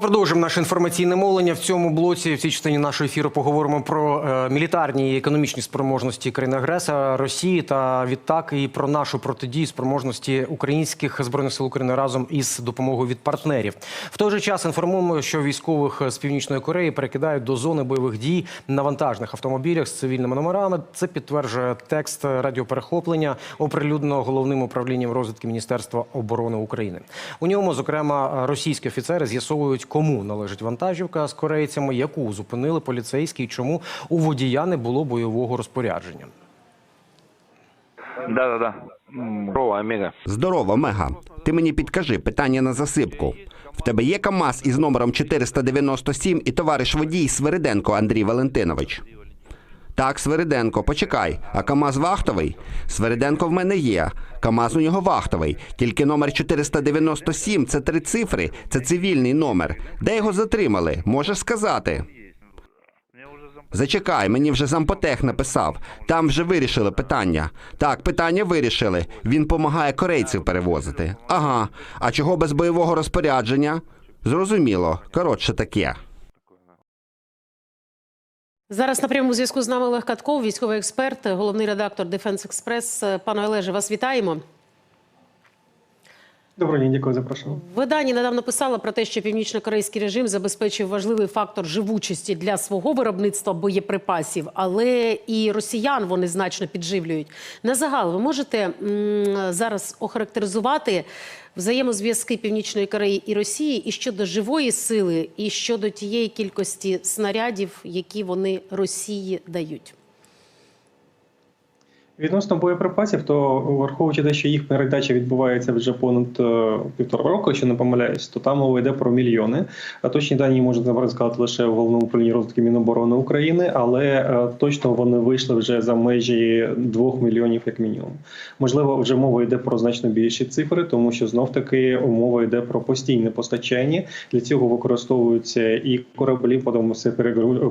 Продовжимо наше інформаційне мовлення. В цьому блоці, в цій частині нашого ефіру, поговоримо про е, мілітарні і економічні спроможності країни-агресора Росії та відтак і про нашу протидію спроможності українських збройних сил України разом із допомогою від партнерів. В той же час інформуємо, що військових з північної Кореї перекидають до зони бойових дій на вантажних автомобілях з цивільними номерами. Це підтверджує текст радіоперехоплення, оприлюдненого головним управлінням розвідки Міністерства оборони України. У ньому, зокрема, російські офіцери з'ясовують, кому належить вантажівка з корейцями, яку зупинили поліцейські, і чому у водія не було бойового розпорядження. Да-да-да. Здорово, Омега. Здорово, Мега. Ти мені підкажи питання на засипку. В тебе є КАМАЗ із номером 497 і товариш водій Свириденко Андрій Валентинович. Так, Свириденко, почекай. А КАМАЗ вахтовий? Свириденко в мене є. КАМАЗ у нього вахтовий. Тільки номер 497 це три цифри, це цивільний номер. Де його затримали? Можеш сказати? Зачекай, мені вже зампотех написав. Там вже вирішили питання. Так, питання вирішили. Він помагає корейців перевозити. Ага. А чого без бойового розпорядження? Зрозуміло. Коротше таке. Зараз на прямому зв'язку з нами Олег Катков, військовий експерт, головний редактор Дефенс Експрес. Пане Олеже, вас вітаємо. Доброго дня, дякую за. Видання недавно писало про те, що північно-корейський режим забезпечив важливий фактор живучості для свого виробництва боєприпасів, але і росіян вони значно підживлюють. На загал ви можете зараз охарактеризувати взаємозв'язки Північної Кореї і Росії і щодо живої сили, і щодо тієї кількості снарядів, які вони Росії дають. Відносно боєприпасів, то враховуючи те, що їх передача відбувається вже понад е, півтора року, якщо не помиляюсь, то там мова йде про мільйони. А точні дані можна наприклад, сказати лише в головному управлінні розвитку Міноборони України, але е, точно вони вийшли вже за межі двох мільйонів, як мінімум. Можливо, вже мова йде про значно більші цифри, тому що знов таки мова йде про постійне постачання. Для цього використовуються і кораблі, потім все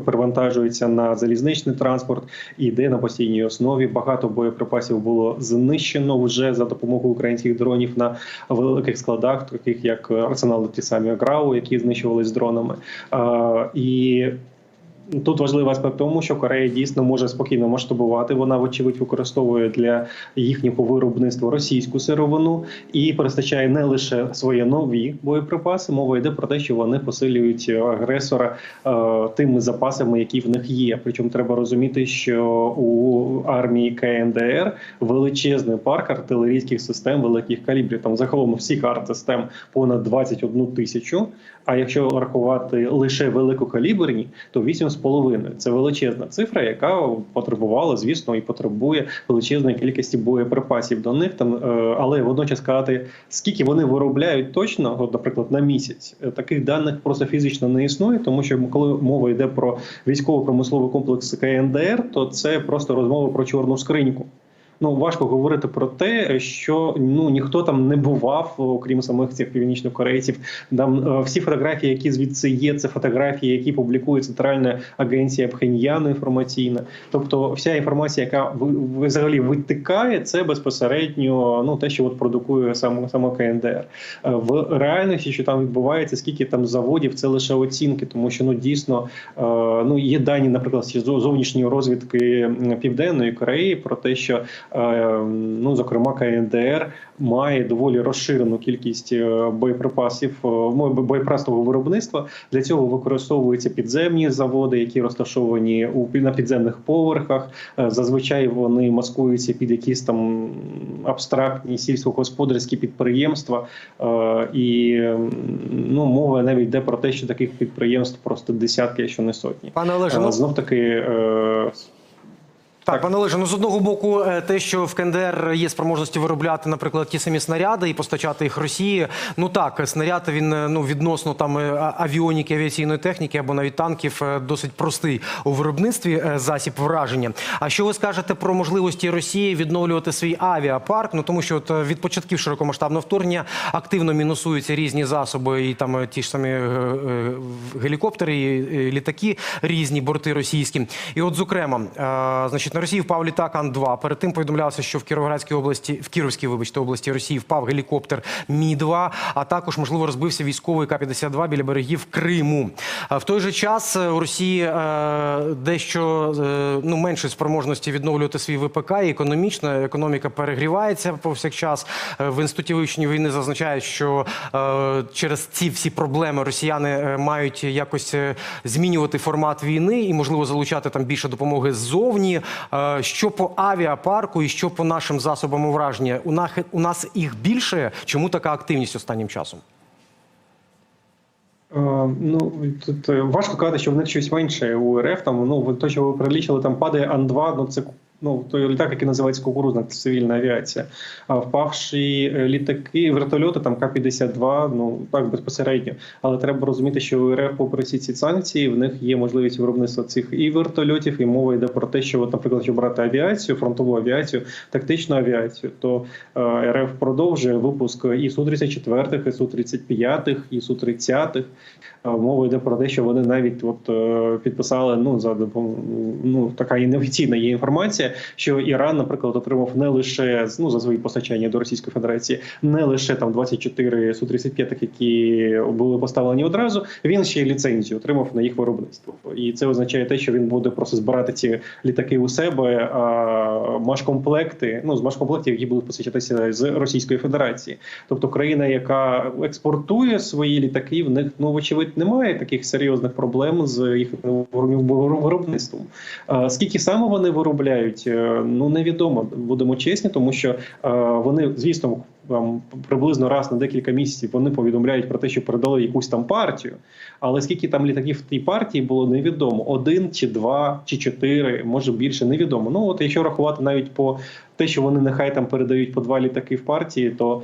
перевантажується на залізничний транспорт і йде на постійній основі. Багато боєприпасів було знищено вже за допомогою українських дронів на великих складах, таких як арсенали ті самі ГРАУ, які знищувались дронами. І Тут важливий аспект тому, що Корея дійсно може спокійно масштабувати. Вона, вочевидь, використовує для їхнього виробництва російську сировину і перестачає не лише свої нові боєприпаси. Мова йде про те, що вони посилюють агресора е, тими запасами, які в них є. Причому треба розуміти, що у армії КНДР величезний парк артилерійських систем великих калібрів. Там загалом всіх арт-систем понад 21 тисячу. А якщо рахувати лише великокаліберні, то 8,5. Це величезна цифра, яка потребувала, звісно, і потребує величезної кількості боєприпасів до них. Там, е, але водночас сказати, скільки вони виробляють точно, от, наприклад, на місяць, е, таких даних просто фізично не існує, тому що коли мова йде про військово-промисловий комплекс КНДР, то це просто розмова про чорну скриньку. Ну важко говорити про те, що ну ніхто там не бував, окрім самих цих північних корейців. Там е, всі фотографії, які звідси є, це фотографії, які публікує центральна агенція Пхеньяну інформаційна. Тобто, вся інформація, яка взагалі витикає, це безпосередньо ну те, що от продукує саме саме КНДР. В реальності, що там відбувається, скільки там заводів, це лише оцінки, тому що ну дійсно е, ну є дані, наприклад, зовнішньої розвідки Південної Кореї про те, що ну зокрема КНДР має доволі розширену кількість е, боєприпасів е, мо- боєприпасного виробництва. Для цього використовуються підземні заводи, які розташовані у на підземних поверхах. Е, Зазвичай вони маскуються під якісь там абстрактні сільськогосподарські підприємства, Е, і ну мова навіть йде про те, що таких підприємств просто десятки, якщо не сотні. Пане Олеже, ну, Знов таки. Так, пане Олеже, ну з одного боку, е, те, що в КНДР є спроможності виробляти, наприклад, ті самі снаряди і постачати їх Росії. Ну так, снаряд він е, ну відносно там е, авіоніки, авіаційної техніки або навіть танків досить простий у виробництві засіб враження. А що ви скажете про можливості Росії відновлювати свій авіапарк? Ну тому що от від початків широкомасштабного вторгнення активно мінусуються різні засоби, і там ті ж самі гелікоптери, і, літаки, різні борти російські. І от, зокрема, значить, на Росії впав літак Ан-2. Перед тим повідомлялося, що в Кіровоградській області, в Кіровській, вибачте, області Росії впав гелікоптер Мі-2, а також, можливо, розбився військовий К-52 біля берегів Криму. В той же час е, у Росії е, дещо е, ну, менше спроможності відновлювати свій ВПК і економічно. Економіка перегрівається повсякчас. Е, В інституті вивчення війни зазначають, що е, через ці всі проблеми росіяни е, мають якось е, змінювати формат війни і, можливо, залучати там більше допомоги ззовні. Е, Що по авіапарку і що по нашим засобам ураження? У нас, їх більше. Чому така активність останнім часом? Е, Ну тут е, важко казати, що в них щось менше у РФ. Там ну то, що ви прилічили, там падає Ан-2, ну це ну той літак, який називається кукурузна цивільна авіація. А впавші е, літаки, вертольоти, там К-52, ну так безпосередньо. Але треба розуміти, що РФ, попри всі ці санкції, в них є можливість виробництва цих і вертольотів, і мова йде про те, що, от, наприклад, якщо брати авіацію, фронтову авіацію, тактичну авіацію, то е, РФ продовжує випуск і Су-34, і Су-35, і Су-30. Е, Мова йде про те, що вони навіть от е, підписали ну за ну така і неофіційна є інформація, що Іран, наприклад, отримав не лише ну за свої постачання до Російської Федерації, не лише там 24 су 35 які були поставлені одразу. Він ще й ліцензію отримав на їх виробництво, і це означає те, що він буде просто збирати ці літаки у себе. А машкомплекти, ну з машкомплектів, які будуть постачатися з Російської Федерації, тобто країна, яка експортує свої літаки, в них ну вочевидь немає таких серйозних проблем з їх виробництвом. Скільки саме вони виробляють, е, ну невідомо. Будемо чесні, тому що е, вони, звісно, там приблизно раз на декілька місяців вони повідомляють про те, що передали якусь там партію. Але скільки там літаків в тій партії було невідомо. Один чи два чи чотири, може більше, невідомо. Ну от якщо рахувати навіть по те, що вони нехай там передають по два літаки в партії, то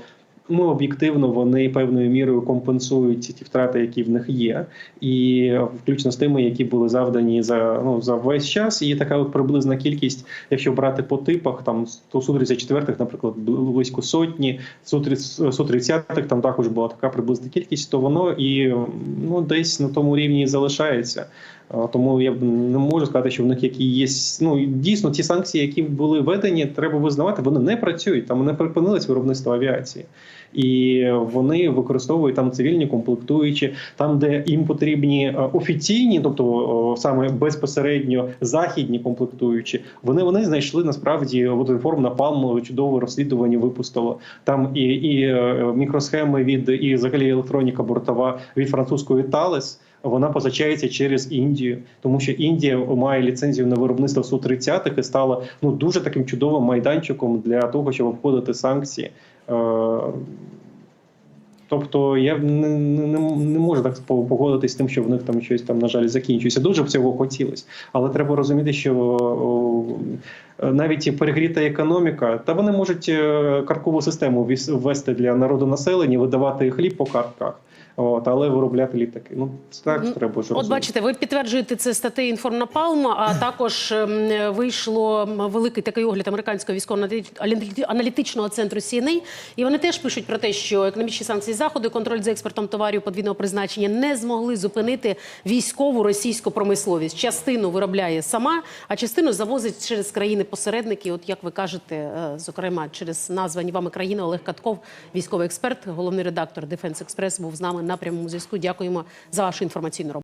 ну об'єктивно вони певною мірою компенсують ті втрати, які в них є, і включно з тими, які були завдані за ну за весь час. І така от приблизна кількість, якщо брати по типах, там то су 34 наприклад, близько сотні, су 30 там також була така приблизна кількість, то воно і ну десь на тому рівні залишається. Тому я не можу сказати, що в них які є ну дійсно ті санкції, які були введені, треба визнавати, вони не працюють. Там не припинилось виробництво авіації, і вони використовують там цивільні комплектуючі, там, де їм потрібні е, офіційні, тобто саме безпосередньо західні комплектуючі, вони вони знайшли насправді от інформ напалм чудове розслідування випустило там і, і е, мікросхеми від і взагалі електроніка бортова від французької Thales, вона позначається через Індію, тому що Індія має ліцензію на виробництво су 30 і стала ну дуже таким чудовим майданчиком для того, щоб обходити санкції. Тобто я не, не, не можу так погодитись з тим, що в них там щось там на жаль закінчується. Дуже б цього хотілося, але треба розуміти, що о, навіть перегріта економіка, та вони можуть е, карткову систему ввести для народу населення, видавати хліб по картках. От, але виробляти літаки. Ну це так Ну, треба ж От розуміти. бачите, ви підтверджуєте це статтею Інформнапалм, а також ем, вийшло великий такий огляд американського військово-аналітичного центру CNA, і вони теж пишуть про те, що економічні санкції заходу, і контроль за експортом товарів подвійного призначення не змогли зупинити військову російську промисловість. Частину виробляє сама, а частину завозить через країни-посередники. От як ви кажете, е, зокрема через названі вами країни Олег Катков, військовий експерт, головний редактор Дефенс Експрес, був з нами на прямому зв'язку. Дякуємо за вашу інформаційну роботу.